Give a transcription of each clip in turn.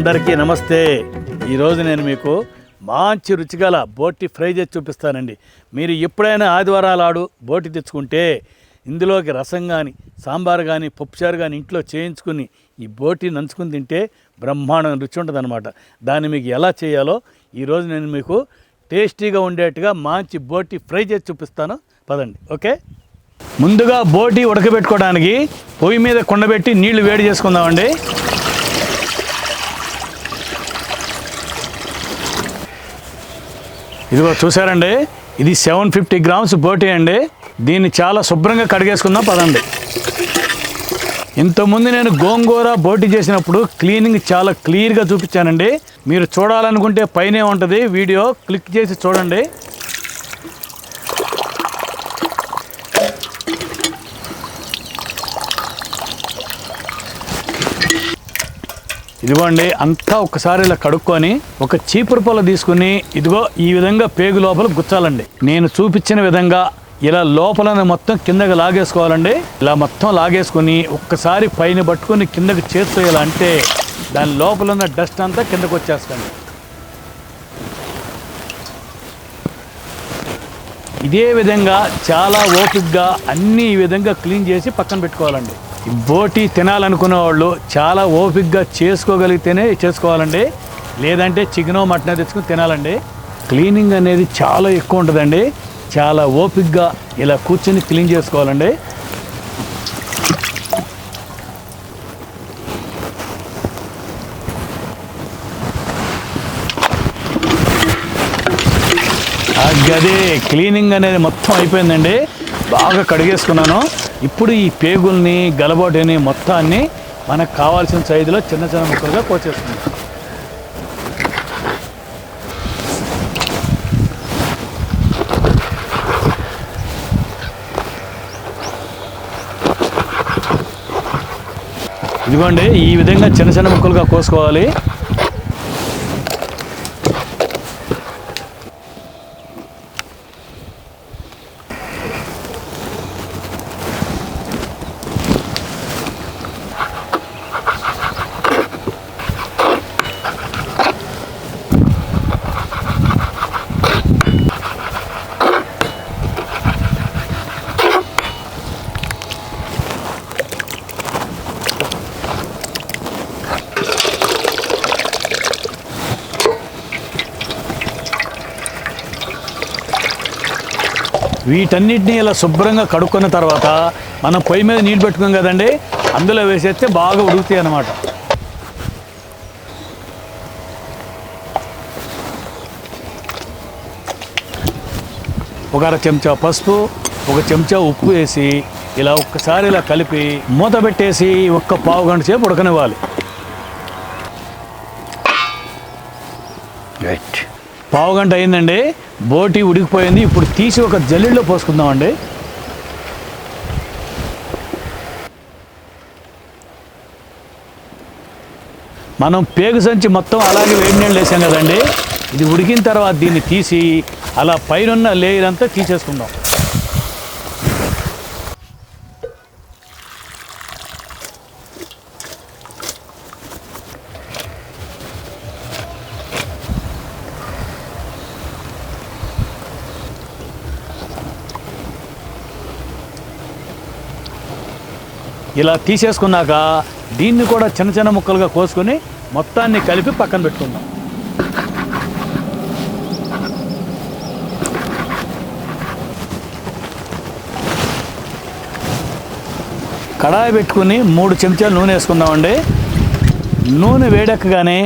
అందరికీ నమస్తే. ఈరోజు నేను మీకు మంచి రుచిగల బోటి ఫ్రై చేసి చూపిస్తానండి. మీరు ఎప్పుడైనా ఆదివారాలు ఆడు బోటి తెచ్చుకుంటే ఇందులోకి రసం కానీ సాంబార్ కానీ పప్పుచారు కానీ ఇంట్లో చేయించుకుని ఈ బోటి నంచుకుని తింటే బ్రహ్మాండం రుచి ఉంటుందన్నమాట. దాన్ని మీకు ఎలా చేయాలో ఈరోజు నేను మీకు టేస్టీగా ఉండేట్టుగా మంచి బోటి ఫ్రై చేసి చూపిస్తాను. పదండి. ఓకే? ముందుగా బోటి ఉడకబెట్టుకోవడానికి పొయ్యి మీద కుండబెట్టి నీళ్ళు వేడి చేసుకుందామండి. ఇదిగో చూసారండి ఇది సెవెన్ ఫిఫ్టీ గ్రామ్స్ బోటీ అండి. దీన్ని చాలా శుభ్రంగా కడిగేసుకుందాం పదండి. ఇంతకుముందు నేను గోంగూర బోటి చేసినప్పుడు క్లీనింగ్ చాలా క్లియర్గా చూపించానండి. మీరు చూడాలనుకుంటే పైనే ఉంటుంది. వీడియో క్లిక్ చేసి చూడండి. ఇదిగోండి అంతా ఒకసారి ఇలా కడుక్కొని ఒక చీపురు పొల తీసుకుని ఇదిగో ఈ విధంగా పేగు లోపల గుచ్చాలండి. నేను చూపించిన విధంగా ఇలా లోపలనే మొత్తం కిందకి లాగేసుకోవాలండి. ఇలా మొత్తం లాగేసుకుని ఒక్కసారి పైన పట్టుకొని కిందకి చేత్తో అంటే దాని లోపల ఉన్న డస్ట్ అంతా కిందకు వచ్చేస్తుంది. ఇదే విధంగా చాలా ఓపిక్గా అన్ని ఈ విధంగా క్లీన్ చేసి పక్కన పెట్టుకోవాలండి. బోటి తినాలనుకునే వాళ్ళు చాలా ఓపిక్గా చేసుకోగలిగితేనే చేసుకోవాలండి. లేదంటే చికెనో మటనో తెచ్చుకుని తినాలండి. క్లీనింగ్ అనేది చాలా ఎక్కువ ఉంటుందండి. చాలా ఓపిక్గా ఇలా కూర్చొని క్లీన్ చేసుకోవాలండి. ఆ గది క్లీనింగ్ అనేది మొత్తం అయిపోయిందండి. బాగా కడిగేసుకున్నాను. ఇప్పుడు ఈ పేగుల్ని గలబోటిని మొత్తాన్ని మనకు కావాల్సిన సైజులో చిన్న చిన్న ముక్కలుగా కోసేసుకున్నాం ఇదిగోండి ఈ విధంగా చిన్న చిన్న ముక్కలుగా కోసుకోవాలి. వీటన్నిటిని ఇలా శుభ్రంగా కడుక్కున్న తర్వాత మనం పొయ్యి మీద నీళ్ళు పెట్టుకోం కదండి అందులో వేసేస్తే బాగా ఉడుకుతాయి అన్నమాట. ఒక అర చెంచా పసుపు ఒక చెంచా ఉప్పు వేసి ఇలా ఒక్కసారి ఇలా కలిపి మూత పెట్టేసి ఒక్క పావు గంట సేపు ఉడకనివ్వాలి. రైట్ పావు గంట అయిందండి. బోటి ఉడికిపోయింది. ఇప్పుడు తీసి ఒక జల్లిలో పోసుకుందామండి. మనం పేగు సంచి మొత్తం అలాగే వేడి నీళ్ళు వేసాం కదండి. ఇది ఉడికిన తర్వాత దీన్ని తీసి అలా పైన లేయర్ అంతా తీసేసుకుందాం. ఇలా తీసేసుకున్నాక దీన్ని కూడా చిన్న చిన్న ముక్కలుగా కోసుకొని మొత్తాన్ని కలిపి పక్కన పెట్టుకుందాం. కడాయి పెట్టుకుని మూడు చెంచాలు నూనె వేసుకుందామండి. నూనె వేడెక్కగానే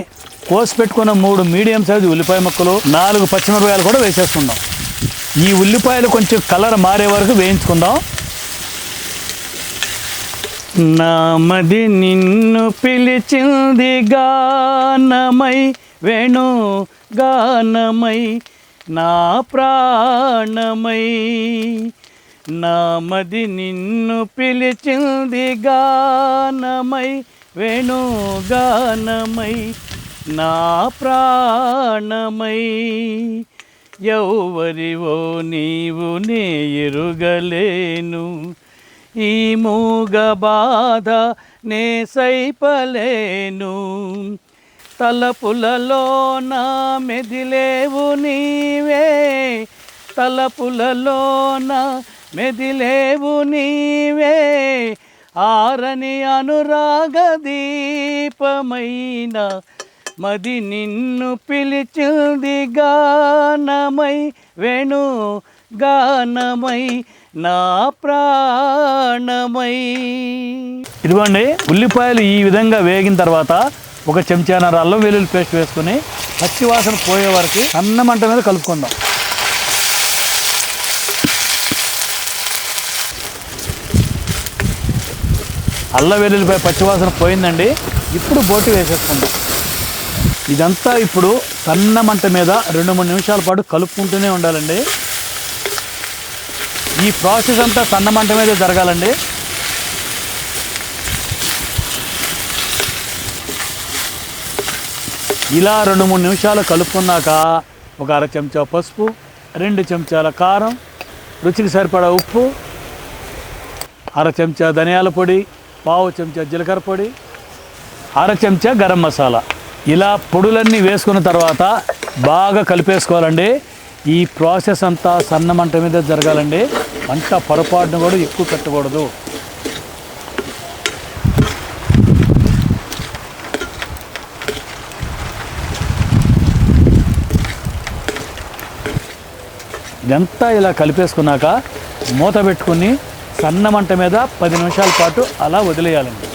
కోసి పెట్టుకున్న మూడు మీడియం సైజు ఉల్లిపాయ ముక్కలు నాలుగు పచ్చిమిరపకాయలు కూడా వేసేసుకుందాం. ఈ ఉల్లిపాయలు కొంచెం కలర్ మారే వరకు వేయించుకుందాం. నామది నిన్ను పిలిచింది గానమై వేణు గానమై నా ప్రాణమై. నామది నిన్ను పిలిచింది గానమై వేణు గానమై నా ప్రాణమై. ఎవరివో నీవు నే ఎరుగలేను. ఈ మూగ బాధ నే సైపలేను. తలపులలో నా మెదిలేవు నీవే. తలపులలో నా మెదిలేవు నీవే. ఆరని అనురాగ దీపమైన మది నిన్ను పిలిచింది గానమై వేణు గానమై నా ప్రాణమై. ఇదిగోండి ఉల్లిపాయలు ఈ విధంగా వేగిన తర్వాత ఒక చెంచానర అల్లం వెల్లుల్లి పేస్ట్ వేసుకుని పచ్చి వాసన పోయే వరకు అన్నం మంట మీద కలుపుకుందాం. అల్లం వెల్లుల్లిపాయ పచ్చివాసన పోయిందండి. ఇప్పుడు బోటి వేసేసుకుందాం. ఇదంతా ఇప్పుడు సన్న మంట మీద రెండు మూడు నిమిషాల పాటు కలుపుకుంటూనే ఉండాలండి. ఈ ప్రాసెస్ అంతా సన్న మంట మీద జరగాలండి. ఇలా రెండు మూడు నిమిషాలు కలుపుకున్నాక ఒక అర చెంచా పసుపు రెండు చెంచాల కారం రుచికి సరిపడా ఉప్పు అర చెంచా ధనియాల పొడి పావు చెంచా జీలకర్ర పొడి అర చెంచా గరం మసాలా. ఇలా పొడులన్నీ వేసుకున్న తర్వాత బాగా కలిపేసుకోవాలండి. ఈ ప్రాసెస్ అంతా సన్న మంట మీద జరగాలండి. మంట పొరపాటును కూడా ఎక్కువ పెట్టకూడదు. ఇదంతా ఇలా కలిపేసుకున్నాక మూత పెట్టుకుని సన్న మంట మీద పది నిమిషాల పాటు అలా వదిలేయాలండి.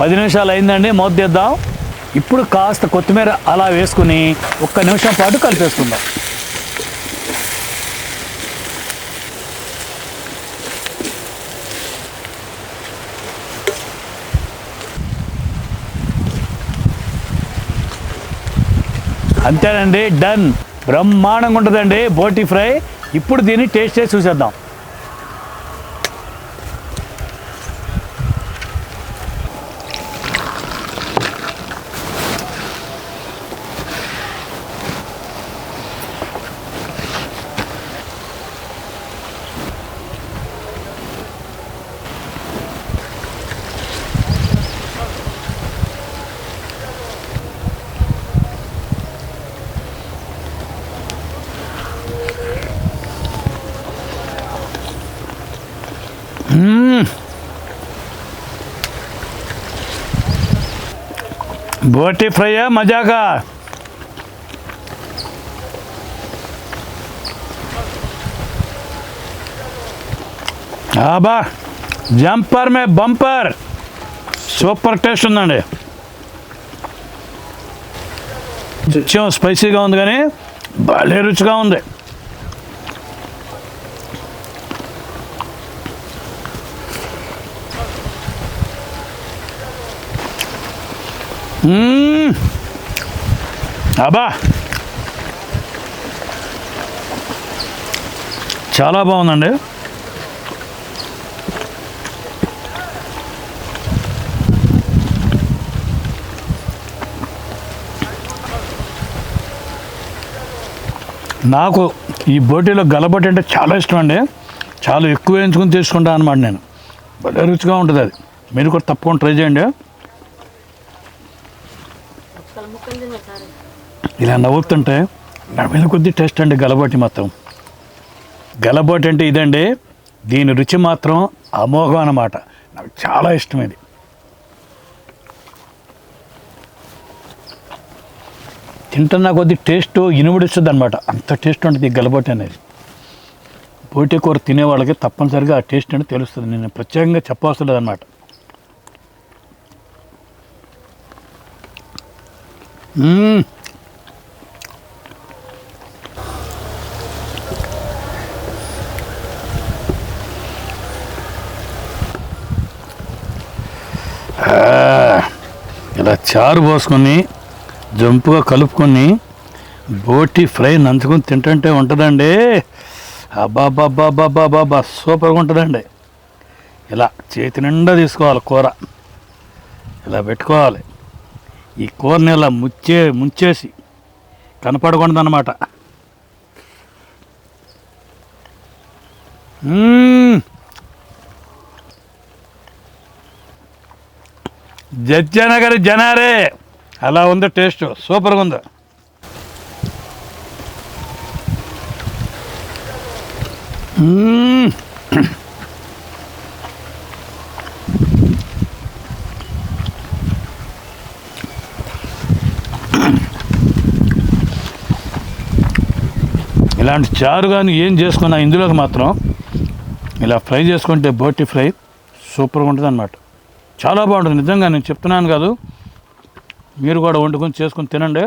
పది నిమిషాలు అయిందండి మోద్దేద్దాం ఇప్పుడు కాస్త కొత్తిమీర అలా వేసుకుని ఒక్క నిమిషం పాటు కలిపేసుకుందాం. అంతేనండి డన్. బ్రహ్మాండంగా ఉంటుందండి బోటి ఫ్రై. ఇప్పుడు దీన్ని టేస్ట్ చేసి చూసేద్దాం. బోటి ఫ్రైయా మజాకా ఆబా జంపర్ మే బంపర్. సూపర్ టేస్ట్ ఉందండి. స్పైసీగా ఉంది కానీ భలే రుచిగా ఉంది. అబ్బా. చాలా బాగుందండి. నాకు ఈ బోటీలో గలబొట్టి అంటే చాలా ఇష్టం అండి చాలా ఎక్కువ వేయించుకుని తీసుకుంటాను అనమాట నేను. భలే రుచిగా ఉంటుంది అది. మీరు కూడా తప్పకుండా ట్రై చేయండి. ఇలా నవ్వుతుంటే నవ్విన కొద్ది టేస్ట్ అండి గలబోటి మాత్రం. గలబోటి అంటే ఇదండి దీని రుచి మాత్రం అమోఘం అన్నమాట. నాకు చాలా ఇష్టం ఇది తింటున్న కొద్ది టేస్ట్ ఇనుముడిస్తుంది అనమాట అంత టేస్ట్ ఉంటుంది గలబోటి అనేది. పోటీ కూర తినే వాళ్ళకి తప్పనిసరిగా ఆ టేస్ట్ అనేది తెలుస్తుంది. నేను ప్రత్యేకంగా చెప్పవసరం లేదన్నమాట మ్మ్. ఆ, ఇలా చారు పోసుకొని జంపుగా కలుపుకొని బోటి ఫ్రై నంచుకొని తింటుంటే ఉంటుందండి. అబ్బాబ్బాబ్బాబ్బాబ్బా సూపర్గా ఉంటుందండి. ఇలా చేతి నిండా తీసుకోవాలి కూర. ఇలా పెట్టుకోవాలి. ఈ కూరని ముచ్చే ముంచేసి కనపడకూడదన్నమాట మ్మ్. జడ్జనగర్ జనారే అలా ఉంది టేస్ట్ సూపర్గా ఉంది మ్మ్. ఇలాంటి చారు కానీ ఏం చేసుకున్నా ఇందులోకి మాత్రం ఇలా ఫ్రై చేసుకుంటే బోటి ఫ్రై సూపర్గా ఉంటుంది అనమాట చాలా బాగుంటుంది. నిజంగా నేను చెప్తున్నాను కాదు. మీరు కూడా వండుకొని చేసుకొని తినండి.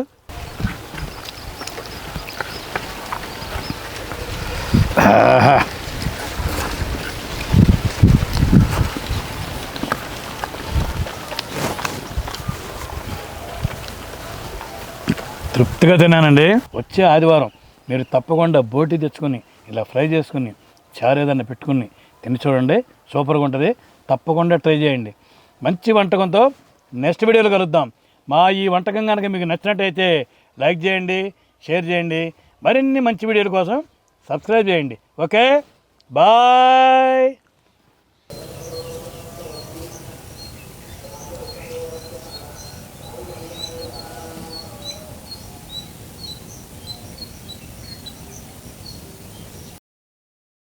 తృప్తిగా తిన్నానండి. వచ్చే ఆదివారం మీరు తప్పకుండా బోటి తెచ్చుకొని ఇలా ఫ్రై చేసుకుని చారు ఏదన్నా పెట్టుకుని తిని చూడండి. సూపర్గా ఉంటుంది. తప్పకుండా ట్రై చేయండి. మంచి వంటకంతో నెక్స్ట్ వీడియోలో కలుద్దాం. మా ఈ వంటకం కనుక మీకు నచ్చినట్టయితే లైక్ చేయండి షేర్ చేయండి. మరిన్ని మంచి వీడియోల కోసం సబ్స్క్రైబ్ చేయండి. ఓకే? బాయ్!